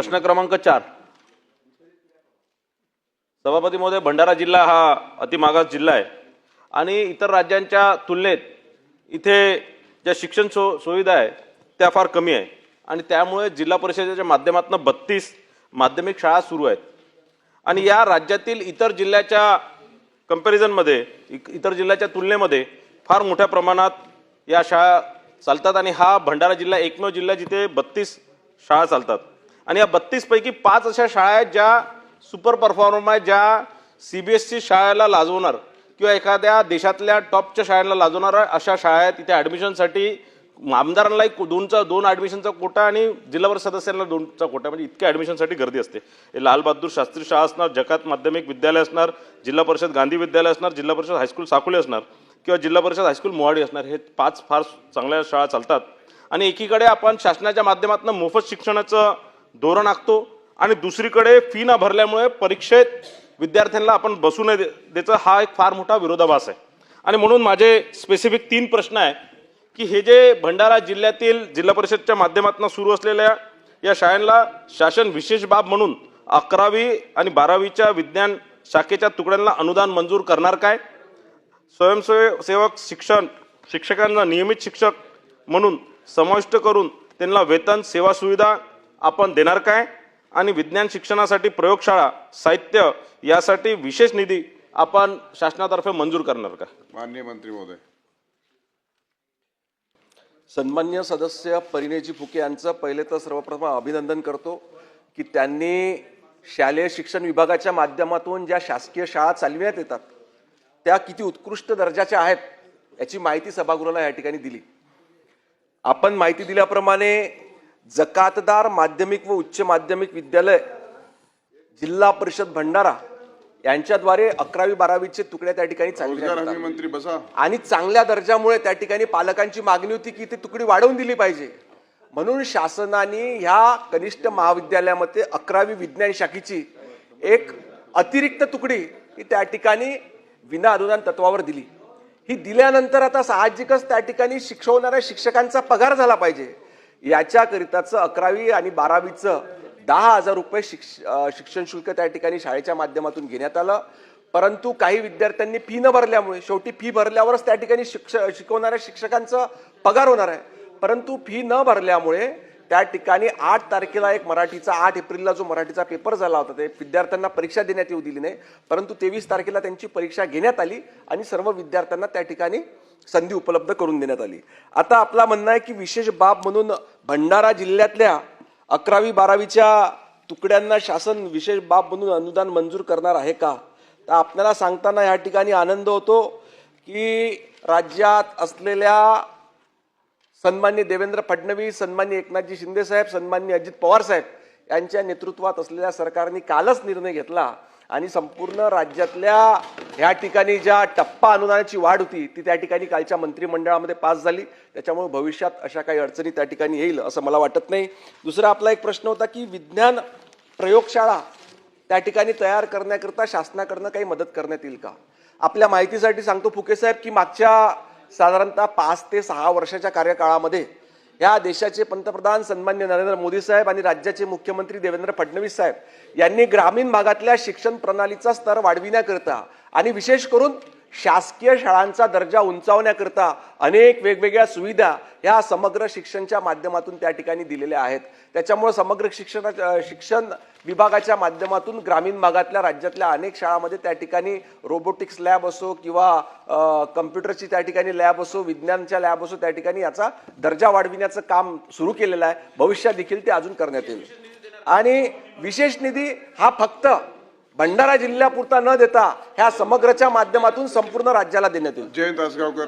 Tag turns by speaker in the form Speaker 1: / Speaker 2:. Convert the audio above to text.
Speaker 1: प्रश्न क्रमांक चार. सभापती महोदय भंडारा जिल्हा हा अतिमागास जिल्हा आहे. आणि इतर राज्यांच्या तुलनेत इथे ज्या शिक्षण सो सुविधा आहे त्या फार कमी आहे. आणि त्यामुळे जिल्हा परिषदेच्या माध्यमातून बत्तीस माध्यमिक शाळा सुरू आहेत. आणि या राज्यातील इतर जिल्ह्याच्या कंपॅरिझनमध्ये इ- इतर जिल्ह्याच्या तुलनेमध्ये फार मोठ्या प्रमाणात या शाळा चालतात. आणि हा भंडारा जिल्हा एकमेव जिल्हा जिथे बत्तीस शाळा चालतात. आणि या बत्तीस पैकी पाच अशा शाळा आहेत ज्या सुपर परफॉर्मर आहेत ज्या सी बी एस सी शाळेला लाजवणार किंवा एखाद्या देशातल्या टॉपच्या शाळेला लाजवणार अशा शाळा आहेत. तिथे ॲडमिशनसाठी आमदारांना एक दोनचा दोन ॲडमिशनचा कोटा आणि जिल्हा परिषद सदस्यांना दोनचा कोटा. म्हणजे इतक्या ॲडमिशनसाठी गर्दी असते. हे लालबहादूर शास्त्री शाळा असणार जकात माध्यमिक विद्यालय असणार जिल्हा परिषद गांधी विद्यालय असणार जिल्हा परिषद हायस्कूल साकोली असणार किंवा जिल्हा परिषद हायस्कूल मोहाडी असणार. हे पाच फार चांगल्या शाळा चालतात. आणि एकीकडे आपण शासनाच्या माध्यमातून मोफत शिक्षणाचं धोरण आखतो आणि दुसरीकडे फी न भरल्यामुळे परीक्षेत विद्यार्थ्यांना आपण बसू नये दे- द्यायचं हा एक फार मोठा विरोधाभास आहे. आणि म्हणून माझे स्पेसिफिक तीन प्रश्न आहे की हे जे भंडारा जिल्ह्यातील जिल्हा परिषदच्या माध्यमातून सुरू असलेल्या या शाळांना शासन विशेष बाब म्हणून अकरावी आणि बारावीच्या विज्ञान शाखेच्या तुकड्यांना अनुदान मंजूर करणार काय? स्वयंसेवक शिक्षण शिक्षकांना नियमित शिक्षक म्हणून समाविष्ट करून त्यांना वेतन सेवा सुविधा आपण देणार काय? आणि विज्ञान शिक्षणासाठी प्रयोगशाळा साहित्य यासाठी विशेष निधी आपण शासनातर्फे मंजूर करणार का?
Speaker 2: माननीय मंत्री महोदय.
Speaker 3: सन्मान्य सदस्य परिणयजी फुके यांचं पहिले तर सर्वप्रथम अभिनंदन करतो की त्यांनी शालेय शिक्षण विभागाच्या माध्यमातून ज्या शासकीय शाळा चालविण्यात येतात त्या किती उत्कृष्ट दर्जाच्या आहेत याची माहिती सभागृहाला या ठिकाणी दिली. आपण माहिती दिल्याप्रमाणे जकातदार माध्यमिक व उच्च माध्यमिक विद्यालय जिल्हा परिषद भंडारा यांच्याद्वारे अकरावी बारावीचे तुकड्या त्या ठिकाणी
Speaker 2: बसा.
Speaker 3: आणि चांगल्या दर्जामुळे त्या ठिकाणी पालकांची मागणी होती की ती तुकडी वाढवून दिली पाहिजे. म्हणून शासनाने ह्या कनिष्ठ महाविद्यालयामध्ये अकरावी विज्ञान शाखेची एक अतिरिक्त तुकडी ही त्या ठिकाणी विना अनुदान तत्वावर दिली. ही दिल्यानंतर आता साहजिकच त्या ठिकाणी शिकवणाऱ्या शिक्षकांचा पगार झाला पाहिजे. याच्याकरिताचं अकरावी आणि बारावीचं दहा हजार रुपये शिक्ष शिक्षण शुल्क त्या ठिकाणी शाळेच्या माध्यमातून घेण्यात आलं. परंतु काही विद्यार्थ्यांनी फी न भरल्यामुळे शेवटी फी भरल्यावरच त्या ठिकाणी शिक्ष शिकवणाऱ्या शिक्षकांचं पगार होणार आहे. परंतु फी न भरल्यामुळे त्या ठिकाणी आठ तारखेला एक मराठीचा आठ एप्रिलला जो मराठीचा पेपर झाला होता ते विद्यार्थ्यांना परीक्षा देण्यात येऊ दिली नाही. परंतु तेवीस तारखेला त्यांची परीक्षा घेण्यात आली आणि सर्व विद्यार्थ्यांना त्या ठिकाणी संधी उपलब्ध करून देण्यात आली. आता आपला म्हणणं आहे की विशेष बाब म्हणून भंडारा जिल्ह्यातल्या अकरावी बारावीच्या तुकड्यांना शासन विशेष बाब म्हणून अनुदान मंजूर करणार आहे का? तर आपल्याला सांगताना या ठिकाणी आनंद होतो की राज्यात असलेल्या सन्मान्य देवेंद्र फडणवीस सन्मान्य एकनाथजी शिंदे साहेब सन्मान्य अजित पवार साहेब यांच्या नेतृत्वात असलेल्या सरकारने कालच निर्णय घेतला आणि संपूर्ण राज्यातल्या ह्या ठिकाणी ज्या टप्पा अनुदानाची वाढ होती ती त्या ठिकाणी कालच्या मंत्रिमंडळामध्ये पास झाली. त्याच्यामुळे भविष्यात अशा काही अडचणी त्या ठिकाणी येईल असं मला वाटत नाही. दुसरा आपला एक प्रश्न होता की विज्ञान प्रयोगशाळा त्या ठिकाणी तयार करण्याकरता शासनाकडनं काही मदत करण्यात येईल का? आपल्या माहितीसाठी सांगतो फुके साहेब की मागच्या साधारणतः पाच ते सहा वर्षाच्या कार्यकाळामध्ये या देशाचे पंतप्रधान सन्मान्य नरेंद्र मोदी साहेब आणि राज्याचे मुख्यमंत्री देवेंद्र फडणवीस साहेब यांनी ग्रामीण भागातल्या शिक्षण प्रणालीचा स्तर वाढविण्याकरिता आणि विशेष करून शासकीय शाळांचा दर्जा उंचावण्याकरता अनेक वेगवेगळ्या सुविधा ह्या समग्र शिक्षणच्या माध्यमातून त्या ठिकाणी दिलेल्या आहेत. त्याच्यामुळे समग्र शिक्षणाच्या शिक्षण विभागाच्या माध्यमातून ग्रामीण भागातल्या राज्यातल्या अनेक शाळांमध्ये त्या ठिकाणी रोबोटिक्स लॅब असो किंवा कम्प्युटरची त्या ठिकाणी लॅब असो विज्ञानच्या लॅब असो त्या ठिकाणी याचा दर्जा वाढविण्याचं काम सुरू केलेलं आहे. भविष्यात देखील ते अजून करण्यात येईल. आणि विशेष निधी हा फक्त भंडारा जिल्ह्यापुरता न देता ह्या समग्रच्या माध्यमातून संपूर्ण राज्याला देण्यात येईल.
Speaker 2: जयंत आसगावकर